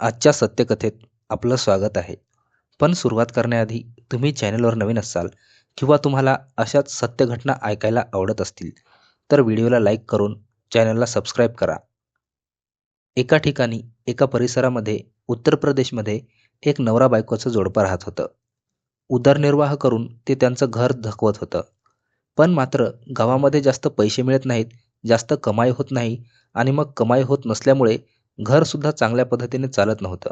आजच्या सत्यकथेत आपलं स्वागत आहे. पण सुरुवात करण्याआधी तुम्ही चॅनलवर नवीन असाल किंवा तुम्हाला अशाच सत्य घटना ऐकायला आवडत असतील तर व्हिडिओला लाईक करून चॅनलला सबस्क्राईब करा. एका ठिकाणी एका परिसरामध्ये उत्तर प्रदेशमध्ये एक नवरा बायकोचं जोडपं राहत होतं. उदरनिर्वाह करून ते त्यांचं घर धकवत होतं. पण मात्र गावामध्ये जास्त पैसे मिळत नाहीत जास्त कमाई होत नाही आणि मग कमाई होत नसल्यामुळे घरसुद्धा चांगल्या पद्धतीने चालत नव्हतं.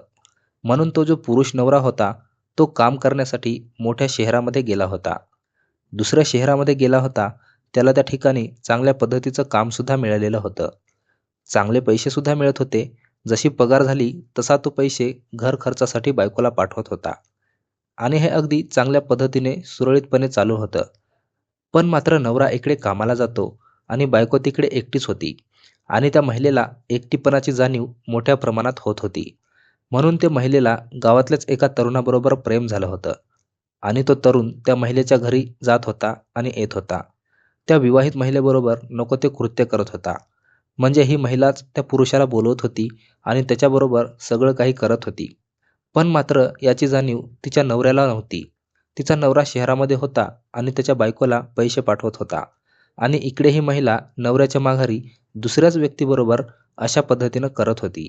म्हणून तो जो पुरुष नवरा होता तो काम करण्यासाठी मोठ्या शहरामध्ये गेला होता. दुसऱ्या शहरामध्ये गेला होता त्याला त्या ठिकाणी चांगल्या पद्धतीचं कामसुद्धा मिळालेलं होतं. चांगले पैसेसुद्धा मिळत होते जशी पगार झाली तसा तो पैसे घर खर्चासाठी बायकोला पाठवत होता. आणि हे अगदी चांगल्या पद्धतीने सुरळीतपणे चालू होतं. पण मात्र नवरा इकडे कामाला जातो आणि बायको तिकडे एकटीच होती. आणि त्या महिलेला एकटीपणाची जाणीव मोठ्या प्रमाणात होत होती. म्हणून त्या महिलेला गावातल्याच एका तरुणाबरोबर प्रेम झालं होतं. आणि तो तरुण त्या महिलेच्या घरी जात होता आणि येत होता. त्या विवाहित महिलेबरोबर नको ते कृत्य करत होता. म्हणजे ही महिलाच त्या पुरुषाला बोलवत होती आणि त्याच्याबरोबर सगळं काही करत होती. पण मात्र याची जाणीव तिच्या नवऱ्याला नव्हती. तिचा नवरा शहरामध्ये होता आणि त्याच्या बायकोला पैसे पाठवत होता. आणि इकडे ही महिला नवऱ्याच्या माघारी दुसऱ्याच व्यक्तीबरोबर अशा पद्धतीनं करत होती.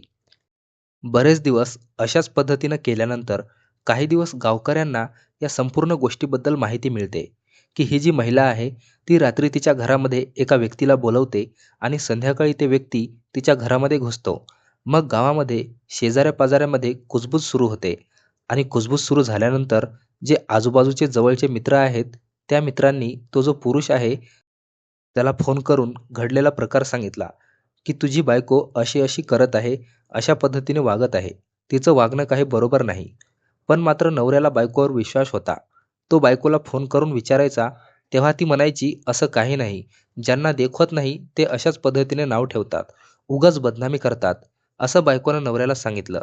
बरेच दिवस अशाच पद्धतीनं केल्यानंतर काही दिवस गावकऱ्यांना या संपूर्ण गोष्टीबद्दल माहिती मिळते की ही जी महिला आहे ती रात्री तिच्या घरामध्ये एका व्यक्तीला बोलवते आणि संध्याकाळी ते व्यक्ती तिच्या घरामध्ये घुसतो. मग गावामध्ये शेजाऱ्या पाजाऱ्यामध्ये कुजबूज सुरू होते आणि कुजबूज सुरू झाल्यानंतर जे आजूबाजूचे जवळचे मित्र आहेत त्या मित्रांनी तो जो पुरुष आहे त्याला फोन करून घडलेला प्रकार सांगितला की तुझी बायको अशी अशी करत आहे अशा पद्धतीने वागत आहे. तिचं वागणं काही बरोबर नाही. पण मात्र नवऱ्याला बायकोवर विश्वास होता. तो बायकोला फोन करून विचारायचा तेव्हा ती म्हणायची असं काही नाही. ज्यांना देखवत नाही ते अशाच पद्धतीने नाव ठेवतात. उगाच बदनामी करतात. असं बायकोनं नवऱ्याला सांगितलं.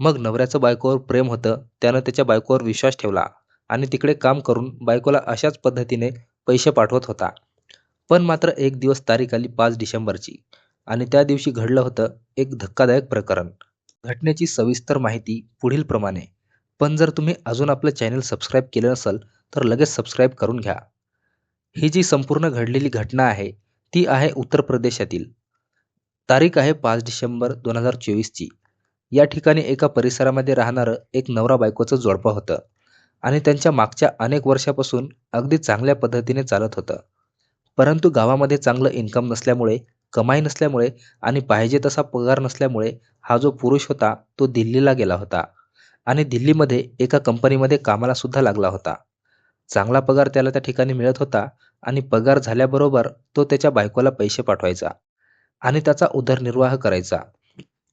मग नवऱ्याचं बायकोवर प्रेम होतं त्यानं त्याच्या बायकोवर विश्वास ठेवला आणि तिकडे काम करून बायकोला अशाच पद्धतीने पैसे पाठवत होता. पण मात्र एक दिवस तारीख आली पाच डिसेंबरची आणि त्या दिवशी घडलं होतं एक धक्कादायक प्रकरण. घटनेची सविस्तर माहिती पुढील प्रमाणे. पण जर तुम्ही अजून आपलं चॅनल सबस्क्राईब केलं नसेल तर लगेच सबस्क्राईब करून घ्या. ही जी संपूर्ण घडलेली घटना आहे ती आहे उत्तर प्रदेशातील. तारीख आहे पाच डिसेंबर दोन हजार चोवीसची. या ठिकाणी एका परिसरामध्ये राहणारं एक नवरा बायकोचं जोडपं होतं आणि त्यांच्या मागच्या अनेक वर्षापासून अगदी चांगल्या पद्धतीने चालत होतं. परंतु गावामध्ये चांगलं इन्कम नसल्यामुळे कमाई नसल्यामुळे आणि पाहिजे तसा पगार नसल्यामुळे हा जो पुरुष होता तो दिल्लीला गेला होता. आणि दिल्लीमध्ये एका कंपनीमध्ये कामाला सुद्धा लागला होता. चांगला पगार त्याला त्या ठिकाणी मिळत होता आणि पगार झाल्याबरोबर तो त्याच्या बायकोला पैसे पाठवायचा आणि त्याचा उदरनिर्वाह करायचा.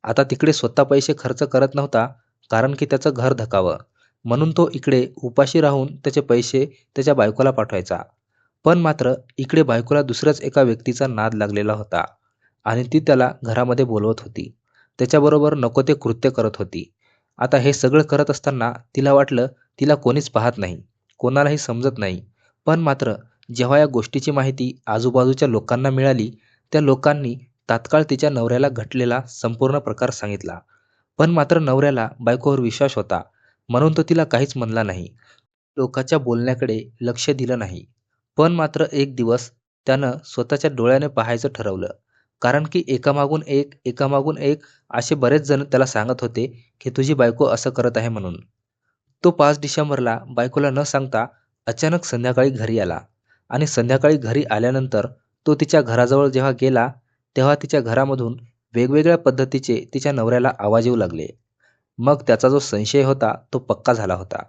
आता तिकडे स्वतः पैसे खर्च करत नव्हता कारण की त्याचं घर धकावं. म्हणून तो इकडे उपाशी राहून त्याचे पैसे त्याच्या बायकोला पाठवायचा. पण मात्र इकडे बायकोला दुसऱ्याच एका व्यक्तीचा नाद लागलेला होता आणि ती त्याला घरामध्ये बोलवत होती. त्याच्याबरोबर नको ते कृत्य करत होती. आता हे सगळं करत असताना तिला वाटलं तिला कोणीच पाहत नाही कोणालाही समजत नाही. पण मात्र जेव्हा या गोष्टीची माहिती आजूबाजूच्या लोकांना मिळाली त्या लोकांनी तात्काळ तिच्या नवऱ्याला घटलेला संपूर्ण प्रकार सांगितला. पण मात्र नवऱ्याला बायकोवर विश्वास होता म्हणून तो तिला काहीच म्हणला नाही. लोकाच्या बोलण्याकडे लक्ष दिलं नाही. पण मात्र एक दिवस त्यानं स्वतःच्या डोळ्याने पाहायचं ठरवलं. कारण की एकामागून एक एकामागून एक असे बरेच जण त्याला सांगत होते की तुझी बायको असं करत आहे म्हणून. तो पाच डिसेंबरला बायकोला न सांगता अचानक संध्याकाळी घरी आला. आणि संध्याकाळी घरी आल्यानंतर तो तिच्या घराजवळ जेव्हा गेला तेव्हा तिच्या घरामधून वेगवेगळ्या पद्धतीचे तिच्या नवऱ्याला आवाज येऊ लागले. मग त्याचा जो संशय होता तो पक्का झाला होता.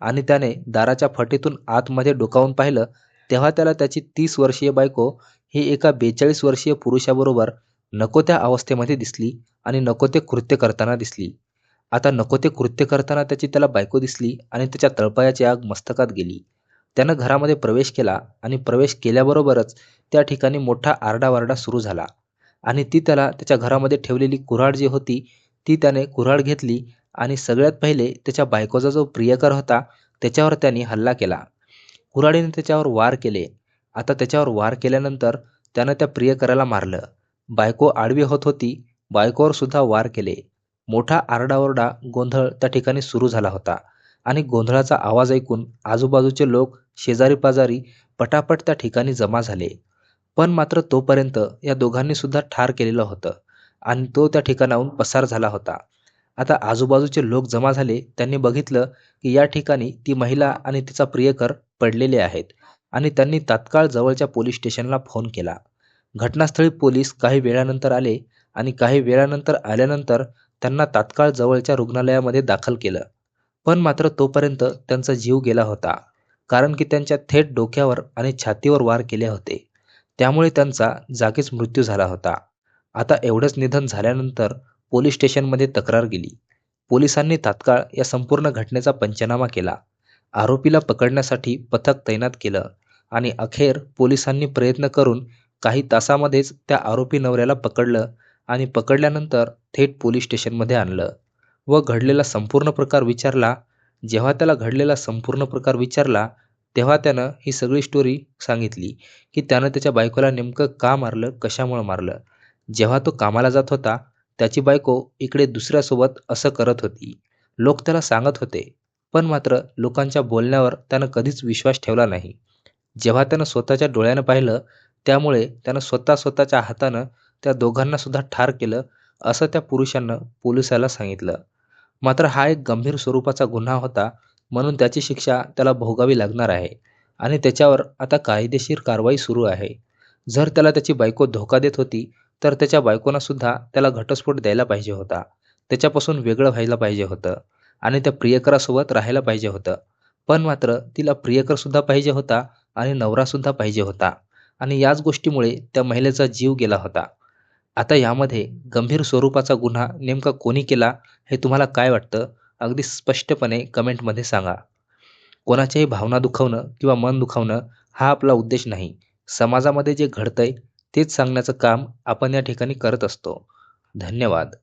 आणि त्याने दाराच्या फटीतून आतमध्ये डोकावून पाहिलं तेव्हा त्याला त्याची तीस वर्षीय बायको ही एका बेचाळीस वर्षीय पुरुषाबरोबर नको त्या अवस्थेमध्ये दिसली आणि नको ते कृत्य करताना दिसली. आता नको ते कृत्य करताना त्याची त्याला बायको दिसली आणि त्याच्या तळपायाची आग मस्तकात गेली. त्यानं घरामध्ये प्रवेश केला आणि प्रवेश केल्याबरोबरच त्या ठिकाणी मोठा आरडावारडा सुरू झाला. आणि ती त्याला त्याच्या घरामध्ये ठेवलेली कुऱ्हाड जी होती ती त्याने कुऱ्हाड घेतली आणि सगळ्यात पहिले त्याच्या बायकोचा जो प्रियकर होता त्याच्यावर त्याने हल्ला केला. कुऱ्हाडीने त्याच्यावर वार केले. आता त्याच्यावर वार केल्यानंतर त्यानं त्या प्रियकराला मारलं. बायको आडवी होत होती बायकोवर सुद्धा वार केले. मोठा आरडाओरडा गोंधळ त्या ठिकाणी सुरू झाला होता. आणि गोंधळाचा आवाज ऐकून आजूबाजूचे लोक शेजारी पाजारी पटापट त्या ठिकाणी जमा झाले. पण मात्र तोपर्यंत या दोघांनी सुद्धा ठार केलेलं होतं आणि तो त्या ठिकाणाहून पसार झाला होता. आता आजूबाजूचे लोक जमा झाले त्यांनी बघितलं की या ठिकाणी ती महिला आणि तिचा प्रियकर पडलेले आहेत आणि त्यांनी तात्काळ जवळच्या पोलीस स्टेशनला फोन केला. घटनास्थळी पोलीस काही वेळानंतर आले आणि काही वेळानंतर आल्यानंतर त्यांना तात्काळ जवळच्या रुग्णालयामध्ये दाखल केलं. पण मात्र तोपर्यंत त्यांचा जीव गेला होता कारण की त्यांच्या थेट डोक्यावर आणि छातीवर वार केले होते. त्यामुळे त्यांचा जागीच मृत्यू झाला होता. आता एवढंच निधन झाल्यानंतर पोलीस स्टेशनमध्ये तक्रार गेली पोलिसांनी तात्काळ या संपूर्ण घटनेचा पंचनामा केला. आरोपीला पकडण्यासाठी पथक तैनात केलं आणि अखेर पोलिसांनी प्रयत्न करून काही तासामध्येच त्या आरोपी नवऱ्याला पकडलं आणि पकडल्यानंतर थेट पोलीस स्टेशनमध्ये आणलं व घडलेला संपूर्ण प्रकार विचारला. जेव्हा त्याला घडलेला संपूर्ण प्रकार विचारला तेव्हा त्यानं ही सगळी स्टोरी सांगितली की त्यानं त्याच्या बायकोला नेमकं का मारलं कशामुळं मारलं. जेव्हा तो कामाला जात होता त्याची बायको इकडे दुसऱ्यासोबत असं करत होती. लोक त्याला सांगत होते पण मात्र लोकांच्या बोलण्यावर त्यानं कधीच विश्वास ठेवला नाही. जेव्हा त्यानं स्वतःच्या डोळ्यानं पाहिलं त्यामुळे त्यानं स्वतः स्वतःच्या हातानं त्या दोघांना सुद्धा ठार केलं असं त्या पुरुषांना पोलिसाला सांगितलं. मात्र हा एक गंभीर स्वरूपाचा गुन्हा होता म्हणून त्याची शिक्षा त्याला भोगावी लागणार आहे आणि त्याच्यावर आता कायदेशीर कारवाई सुरू आहे. जर त्याला त्याची बायको धोका देत होती तर त्याच्या बायकोनंसुद्धा त्याला घटस्फोट द्यायला पाहिजे होता. त्याच्यापासून वेगळं व्हायला पाहिजे होतं. आणि त्या प्रियकरासोबत राहायला पाहिजे होतं. पण मात्र तिला प्रियकरसुद्धा पाहिजे होता आणि नवरासुद्धा पाहिजे होता. आणि याच गोष्टीमुळे त्या महिलेचा जीव गेला होता. आता यामध्ये गंभीर स्वरूपाचा गुन्हा नेमका कोणी केला हे तुम्हाला काय वाटतं? अगदी स्पष्टपणे कमेंटमध्ये सांगा. कोणाच्याही भावना दुखावणं किंवा मन दुखावणं हा आपला उद्देश नाही. समाजामध्ये जे घडतंय तेच सांगण्याचं काम आपण या ठिकाणी करत असतो. धन्यवाद.